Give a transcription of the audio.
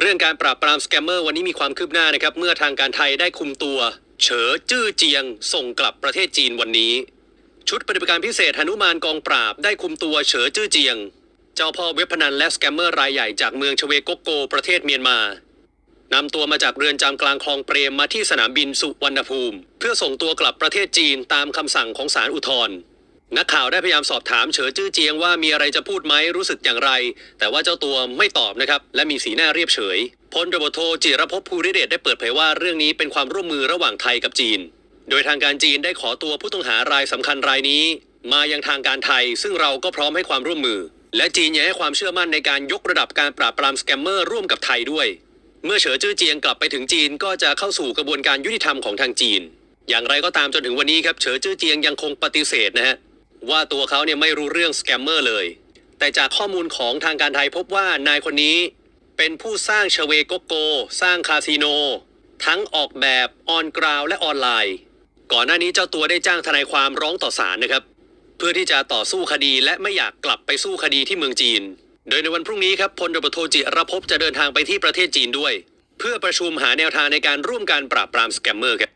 เรื่องการปราบปรามสแกมเมอร์วันนี้มีความคืบหน้านะครับ เมื่อทางการไทยได้คุมตัว เฉอจื้อเจียง ส่งกลับประเทศจีนวันนี้ ชุดปฏิบัติการพิเศษหนุมานกองปราบได้คุมตัวเฉอจื้อเจียง เจ้าพ่อเว็บพนันและสแกมเมอร์รายใหญ่จากเมืองชเวโกโก ประเทศเมียนมานำตัวมาจากเรือนจำกลางคลองเปรมมาที่สนามบินสุวรรณภูมิ เพื่อส่งตัวกลับประเทศจีนตามคำสั่งของศาลอุทธรณ์ นักข่าวได้พยายามสอบถามเฉอจื้อเจียงว่ามีอะไรจะพูดไหมรู้สึกอย่างไร แต่ว่าเจ้าตัวไม่ตอบนะครับ และมีสีหน้าเรียบเฉยพลตบโทจิรภพภูริเดชได้เปิดเผยว่าเรื่องนี้เป็นความร่วมมือระหว่างไทยกับจีน โดยทางการจีนได้ขอตัวผู้ต้องหารายสำคัญรายนี้ มายังทางการไทย ซึ่งเราก็พร้อมให้ความร่วมมือ และจีนยังให้ความเชื่อมั่นในการยกระดับการปราบปรามสแกมเมอร์ร่วมกับไทยด้วย เมื่อเฉอจื้อเจียงกลับไปถึงจีนก็จะเข้าสู่กระบวนการยุติธรรมของทางจีน อย่างไรก็ตามจนถึงวันนี้ครับเฉอจื้อเจียงยังคงปฏิเสธนะฮะ ว่าตัวเขาเนี่ยไม่รู้เรื่องสแกมเมอร์เลย แต่จากข้อมูลของทางการไทยพบว่านายคนนี้เป็นผู้สร้างชเวโกโก สร้างคาสิโน ทั้งออกแบบออนกราวและออนไลน์ ก่อนหน้านี้เจ้าตัวได้จ้างทนายความร้องต่อศาลนะครับ เพื่อที่จะต่อสู้คดีและไม่อยากกลับไปสู้คดีที่เมืองจีน โดยในวันพรุ่งนี้ครับพลตบโทจิรภพจะเดินทางไปที่ประเทศจีนด้วย เพื่อประชุมหาแนวทางในการร่วมการปราบปรามสแกมเมอร์ครับ